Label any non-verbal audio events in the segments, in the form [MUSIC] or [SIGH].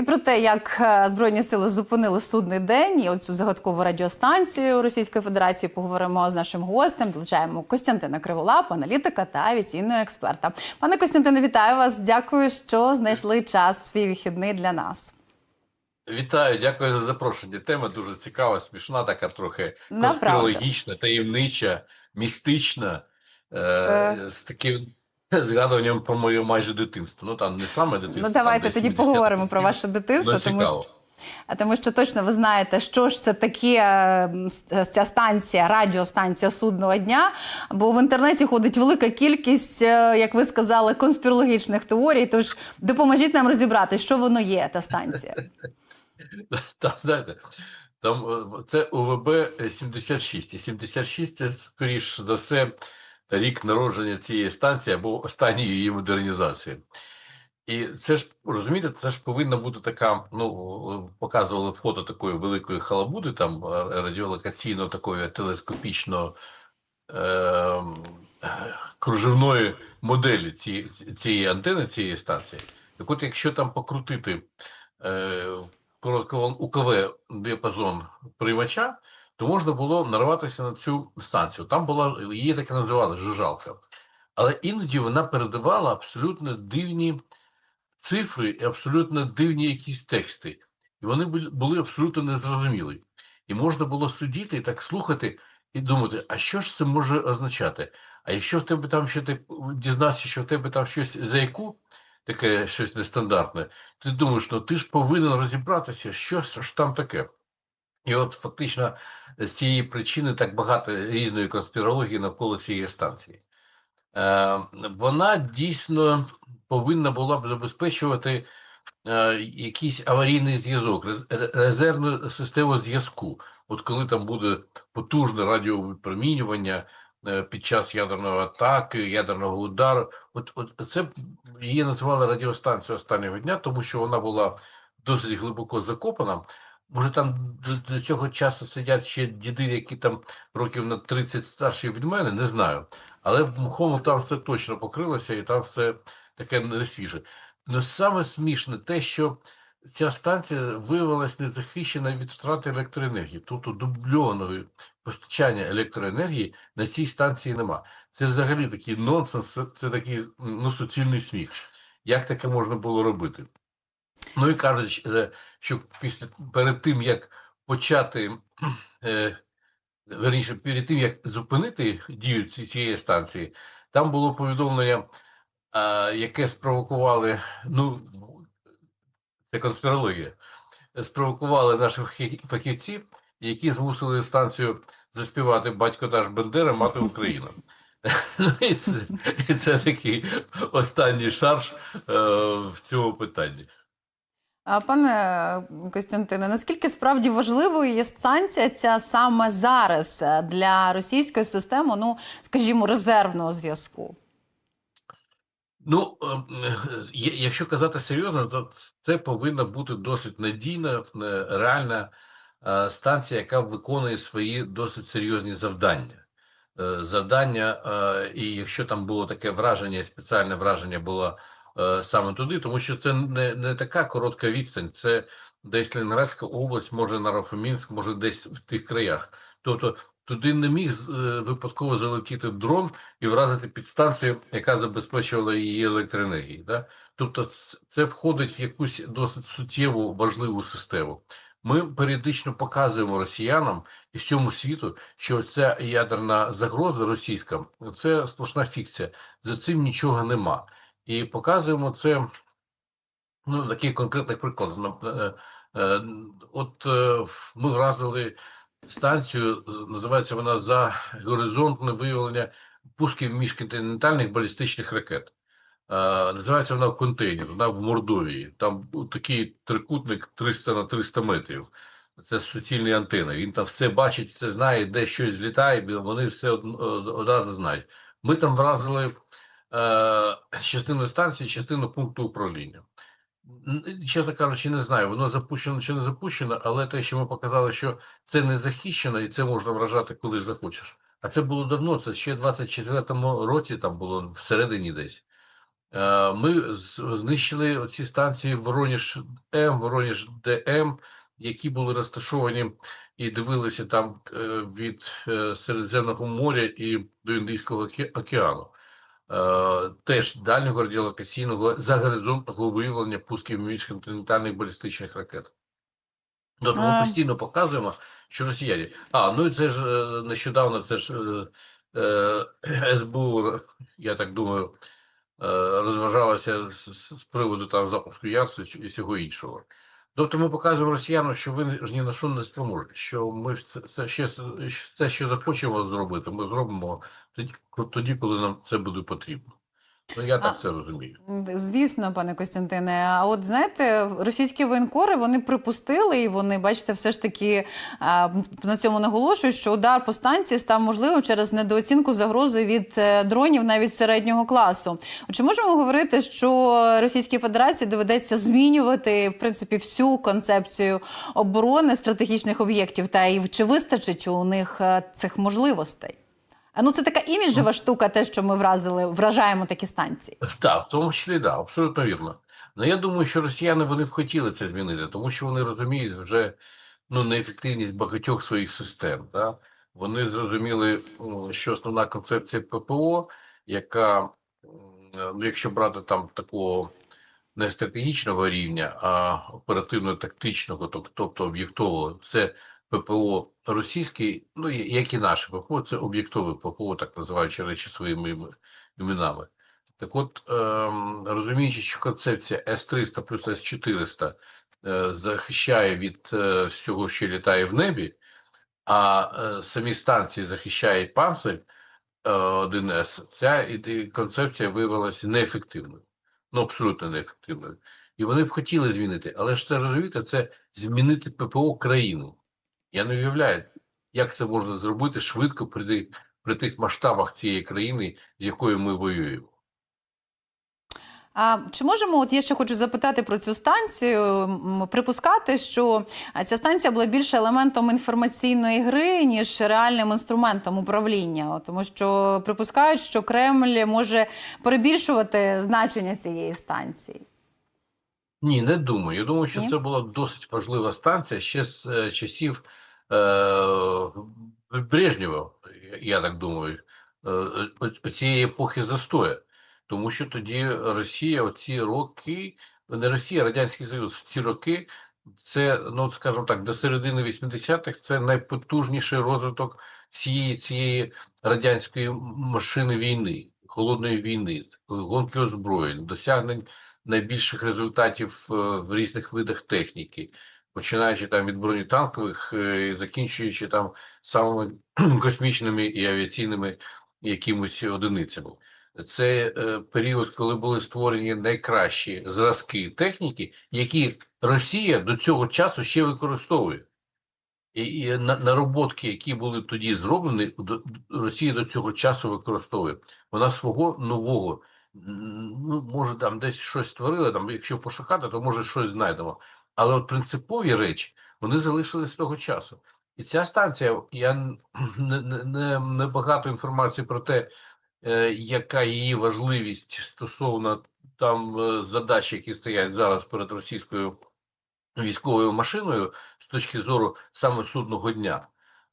І про те, як е, Збройні сили зупинили судний день і оцю загадкову радіостанцію Російської Федерації поговоримо з нашим гостем. Долучаємо Костянтина Криволапа, аналітика та авіаційного експерта. Пане Костянтине, вітаю вас. Дякую, що знайшли час в свій вихідний для нас. Вітаю, дякую за запрошення. Тема дуже цікава, смішна, така трохи конспірологічна, таємнича, містична, е, Е. з таким [LAUGHS] згадуванням про моє майже дитинство. Ну там не саме дитинство. Ну давайте десь тоді 70 поговоримо про ваше дитинство, Ну, тому що. Тому що точно ви знаєте, що ж це таке ця станція, радіостанція судного дня. Бо в інтернеті ходить велика кількість, е, як ви сказали, конспірологічних теорій. Тож допоможіть нам розібрати, що воно є, та станція. [LAUGHS] Там, знаєте, там е, це УВБ 76. І 76 це, скоріш за все, рік народження цієї станції або останньої її модернізації. І це ж розумієте, це ж повинна бути така. Ну показували фото такої великої халабуди, там е, радіолокаційно такої телескопічно е, кружевної моделі цієї, цієї антени, цієї станції. Так от, якщо там покрутити е, короткоУКВ діапазон приймача, то можна було нарватися на цю станцію. Там була її так і називали жужалка. Але іноді вона передавала абсолютно дивні цифри і абсолютно дивні якісь тексти. І вони були- абсолютно незрозумілі. І можна було сидіти і так слухати і думати, а що ж це може означати? А якщо в тебе там ще ти дізнався, що в тебе там щось за яку, таке щось нестандартне, ти думаєш, ну ти ж повинен розібратися, що ж там таке. І от фактично з цієї причини так багато різної конспірології навколо цієї станції. Е, вона дійсно повинна була б забезпечувати е, якийсь аварійний зв'язок, рез- резервну систему зв'язку. От коли там буде потужне радіовипромінювання е, під час ядерної атаки, ядерного удару, от, от це її називали радіостанцією останнього дня, тому що вона була досить глибоко закопана. Може, там до, цього часу сидять ще діди, які там років на 30 старші від мене, не знаю. Але в мхому там все точно покрилося, і там все таке не свіже. Ну саме смішне те, що ця станція виявилась незахищена від втрати електроенергії. Тобто дубльованого постачання електроенергії на цій станції нема. Це взагалі такий нонсенс, це такий ну, суцільний сміх. Як таке можна було робити? Ну і кажуть, е, що після перед тим як почати, [CLEARS THROAT] е, верніше, перед тим як зупинити дію цієї станції, там було повідомлення, яке спровокували, ну це конспірологія, спровокували наші фахівці, які змусили станцію заспівати батько наш Бендера, мати Україна. [LAUGHS] Ну, і це, і це такий останній шарж е, в цьому питанні. Пане Костянтине, наскільки справді важливою є станція ця саме зараз е, для російської системи, ну скажімо, резервного зв'язку? Ну, ем, якщо казати серйозно, то це повинна бути досить надійна, е, реальна е, станція, яка виконує свої досить серйозні завдання. Е, Завдання, е, і якщо там було таке враження, спеціальне враження було е, саме туди, тому що це не, не така коротка відстань, це десь Ленінградська область, може Нарафамінськ, може десь в тих краях. Тобто туди не міг е, випадково залетіти дрон і вразити підстанцію, яка забезпечувала її електроенергією. Да? Тобто, це входить в якусь досить суттєву важливу систему. Ми періодично показуємо росіянам і всьому світу, що ця ядерна загроза російська це сплошна фікція. За цим нічого нема. І показуємо це ну, таких конкретних прикладах. Е, е, От е, ми вразили станцію, називається вона за горизонтне виявлення пусків міжконтинентальних балістичних ракет. Називається вона контейнер, вона в Мордовії. Там такий трикутник 300 на 300 метрів. Це суцільні антени. Він там все бачить, все знає, де щось злітає, вони все од- од- одразу знають. Ми там вразили частину станції, частину пункту управління. Чесно кажучи, не знаю, воно запущено чи не запущено, але те, що ми показали, що це не захищено і це можна вражати, коли захочеш. А це було давно, це ще в 24-му році, там було всередині десь. Е, Ми знищили ці станції Вороніж М, Вороніж ДМ, які були розташовані і дивилися там е, від е, Середземного моря і до Індійського оке- океану. Е, Теж дальнього радіолокаційного загоризонтного виявлення пусків міжконтинентальних балістичних ракет. Тобто ми постійно показуємо, що росіяни. А, ну і це ж е, нещодавно це ж е, е, СБУ, я так думаю, е, розважалося з, з з приводу там запуску Ярсу і всього іншого. Тобто ми показуємо росіянам, що ви ж ні на що не спроможете, що ми це ще це, що захочемо зробити, ми зробимо тоді, коли нам це буде потрібно. Ну я так А- це розумію. Звісно, пане Костянтине. А от знаєте, російські воєнкори вони припустили, і вони, бачите, все ж таки а, на цьому наголошують, що удар по станції став можливим через недооцінку загрози від е, дронів навіть середнього класу. Чи можемо говорити, що Російській Федерації доведеться змінювати в принципі всю концепцію оборони стратегічних об'єктів? Та і чи вистачить у них е, цих можливостей? Ну це така іміджева штука, те, що ми вразили, вражаємо такі станції. Так, в тому числі, да, абсолютно вірно. Ну я думаю, що росіяни вони б хотіли це змінити, тому що вони розуміють вже ну, неефективність багатьох своїх систем. Да? Вони зрозуміли, що основна концепція ППО, яка, ну, якщо брати там такого не стратегічного рівня, а оперативно-тактичного, тобто об'єктового, це ППО російський, ну як і наше ППО, це об'єктове ППО, так називаючи речі своїми іменами. Так от, ем, розуміючи, що концепція С-300 плюс С-400 е, захищає від е, всього, що літає в небі, а е, самі станції захищає панцир е, 1С, ця концепція виявилася неефективною. Ну, абсолютно неефективною. І вони б хотіли змінити, але ж це розумієте, це змінити ППО країну. Я не уявляю, як це можна зробити швидко при, при тих масштабах цієї країни, з якою ми воюємо. А чи можемо, от я ще хочу запитати про цю станцію, припускати, що ця станція була більше елементом інформаційної гри, ніж реальним інструментом управління? Тому що припускають, що Кремль може перебільшувати значення цієї станції. Ні, не думаю. Я думаю, що Ні? це була досить важлива станція ще з е, часів Брежнєва, я так думаю, цієї епохи застоя. Тому що тоді Росія оці роки, не Росія, Радянський Союз в ці роки, це, ну скажімо так, до середини 80-х це найпотужніший розвиток всієї цієї радянської машини війни, холодної війни, гонки озброєнь, досягнень найбільших результатів е, в різних видах техніки, починаючи там від бронетанкових, е, і закінчуючи там самими [CLEARS THROAT] космічними і авіаційними якимось одиницями. Це е, період, коли були створені найкращі зразки техніки, які Росія до цього часу ще використовує. І, і на- нароботки, які були тоді зроблені, Росія до цього часу використовує. Вона свого нового, ну, може, там десь щось створила, там, якщо пошукати, то може щось знайдемо. Але от принципові речі вони залишились того часу. І ця станція, я [CLEARS THROAT] не, не, не, не багато інформації про те, е, яка її важливість стосовно там е, задач, які стоять зараз перед російською військовою машиною з точки зору саме судного дня.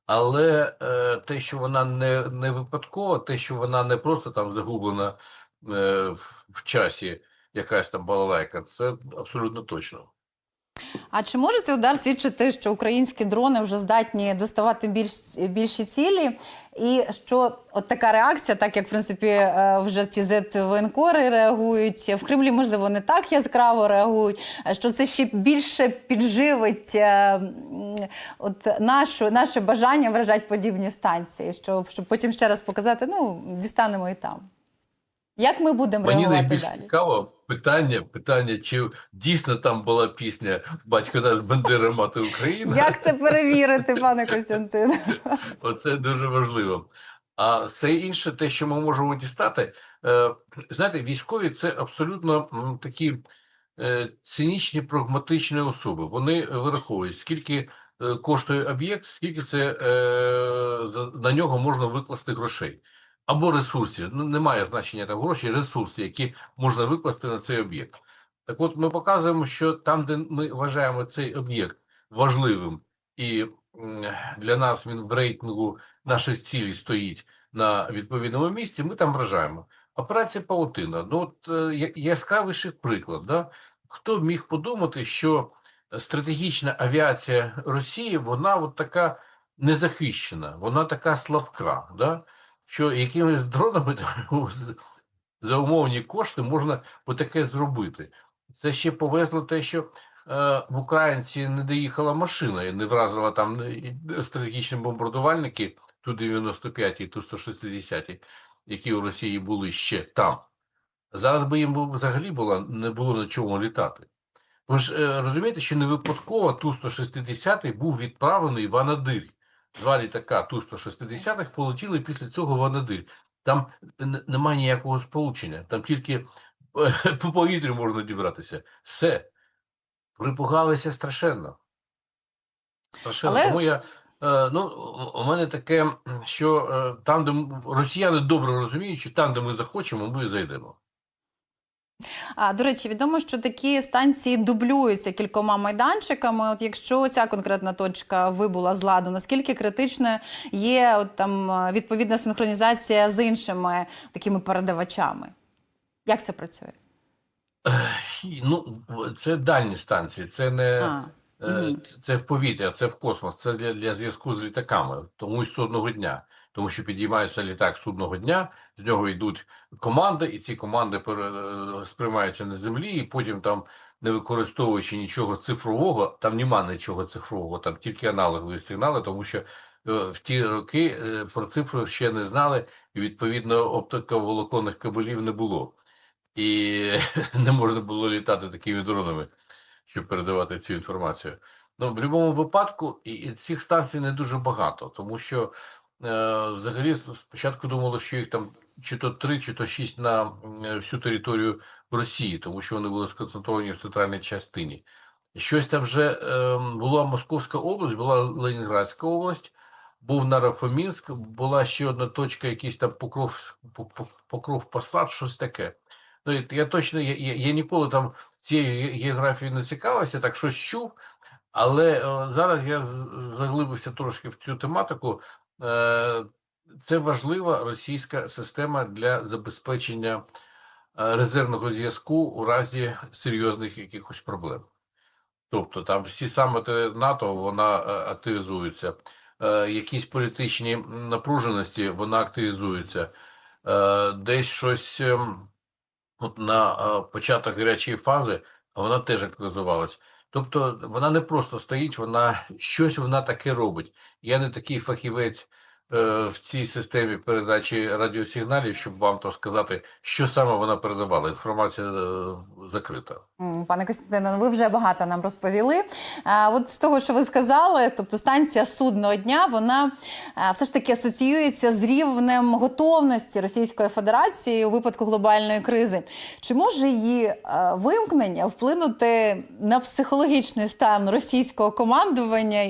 Але е, те, що вона не, не випадкова, те, що вона не просто там загублена е, в, в часі, якась там балалайка, це абсолютно точно. А чи може цей удар свідчити, що українські дрони вже здатні доставати більш більші цілі? І що от така реакція, так як в принципі е, вже ці зет-воєнкори реагують в Кремлі, можливо, не так яскраво реагують. е, Що це ще більше підживить е, от нашу, наше бажання вражати подібні станції, щоб, щоб потім ще раз показати, ну дістанемо і там. Як ми будемо Мені найбільш далі? цікаво питання, питання, чи дійсно там була пісня Батько наш Бандера, мати Україна. Як це перевірити, пане Костянтине? [LAUGHS] Оце дуже важливо. А все інше, те, що ми можемо дістати, е, знаєте, військові це абсолютно такі е, цинічні, прагматичні особи. Вони вираховують, скільки е, коштує об'єкт, скільки це на нього можна викласти грошей. Або ресурсів. Ну, немає значення там гроші, ресурси, які можна викласти на цей об'єкт. Так от ми показуємо, що там, де ми вважаємо цей об'єкт важливим, і для нас він в рейтингу наших цілей стоїть на відповідному місці, ми там вражаємо. Операція Паутина. Ну, от е, яскравіший приклад. Да? Хто міг подумати, що стратегічна авіація Росії, вона от така незахищена, вона така слабка, да? Що якимись дронами [LAUGHS] за умовні кошти можна таке зробити. Це ще повезло те, що е, в Українці не доїхала машина і не вразила там е, стратегічні бомбардувальники Ту-95 і Ту-160, які у Росії були ще там. Зараз би їм взагалі було, не було на чому літати. Ви ж е, розумієте, що не випадково Ту-160 був відправлений в Анадирь. Два літака Ту-160 полетіли після цього в Анадирь. Там немає ніякого сполучення, там тільки е, [LAUGHS] по повітрю можна дібратися. Все. Припугалися страшенно. Страшенно. Але- Тому я. е, Ну, у мене таке, що е, там, де росіяни добре розуміють, що там, де ми захочемо, ми зайдемо. А до речі, відомо, що такі станції дублюються кількома майданчиками. От якщо ця конкретна точка вибула з ладу, наскільки критичною є от там е, відповідна синхронізація з іншими такими передавачами? Як це працює? Ну, це дальні станції, це не А, е, це в повітря, це в космос, це для, для зв'язку з літаками, тому й судного дня. Тому що підіймається літак судного дня, з нього йдуть команди, і ці команди е, сприймаються на землі, і потім там, не використовуючи нічого цифрового, там нема нічого цифрового, там тільки аналогові сигнали, тому що е, в ті роки е, про цифру ще не знали, і відповідно оптиковолоконних кабелів не було. І [LAUGHS] не можна було літати такими дронами, щоб передавати цю інформацію. Ну, в будь-якому випадку, і, цих станцій не дуже багато, тому що взагалі спочатку думали, що їх там чи то три, чи то шість на е, всю територію Росії, тому що вони були сконцентровані в центральній частині. Щось там вже е, була Московська область, була Ленінградська область, був Нарафомінськ, була ще одна точка, якийсь там покров, По- По- покров посад, щось таке. Ну, я точно, я, я, я ніколи там цією ге- географією не цікавився, так щось чув, але е, зараз я заглибився трошки в цю тематику. Е, це важлива російська система для забезпечення е, резервного зв'язку у разі серйозних якихось проблем. Тобто там всі саміти НАТО вона е, активізується, якісь політичні напруженості вона активізується, десь щось ем, от на початок гарячої фази вона теж активізувалась. Тобто вона не просто стоїть, вона щось вона таке робить. Я не такий фахівець в цій системі передачі радіосигналів, щоб вам то сказати, що саме вона передавала. Інформація е, закрита. Пане Костянтине, ну ви вже багато нам розповіли. От з того, що ви сказали, тобто станція судного дня, вона все ж таки асоціюється з рівнем готовності Російської Федерації у випадку глобальної кризи. Чи може її вимкнення вплинути на психологічний стан російського командування,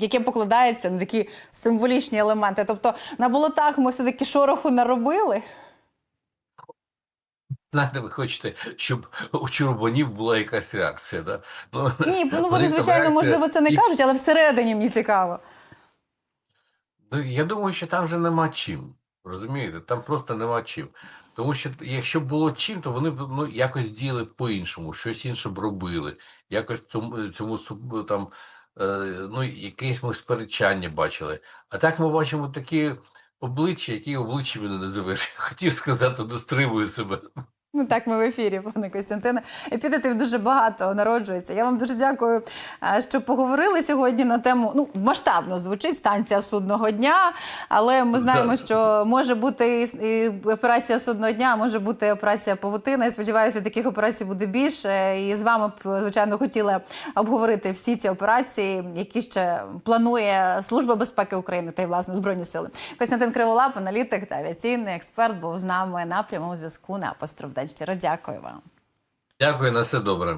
яке покладається на такі символічні елементи? Тобто на болотах ми все таки шороху наробили? Знаєте, ви хочете, щоб у чурбанів була якась реакція, да? Ну, Ні, ну вони, звичайно, реакція- можливо, це не кажуть, але всередині мені цікаво. Ну, Я думаю, що там вже нема чим. Розумієте? Там просто нема чим. Тому що якщо б було чим, то вони б ну, якось діяли по-іншому, щось інше б робили, якось цьому, цьому там, ну, якесь ми сперечання бачили. А так ми бачимо такі обличчя, які обличчями не називаєш. [LAUGHS] Хотів сказати, достримую себе. Ну так, ми в ефірі, пане Костянтине. Епітетів дуже багато народжується. Я вам дуже дякую, е, що поговорили сьогодні на тему. Ну, масштабно звучить станція судного дня, але ми знаємо, що може бути і- операція судного дня, а може бути операція павутина. Я сподіваюся, таких операцій буде більше. І з вами б, звичайно, хотіла обговорити всі ці операції, які ще планує Служба безпеки України та й власне Збройні Сили. Костянтин Криволап, аналітик та авіаційний експерт, був з нами на прямому зв'язку на апостроф День. Щиро дякую вам. Дякую на все добре.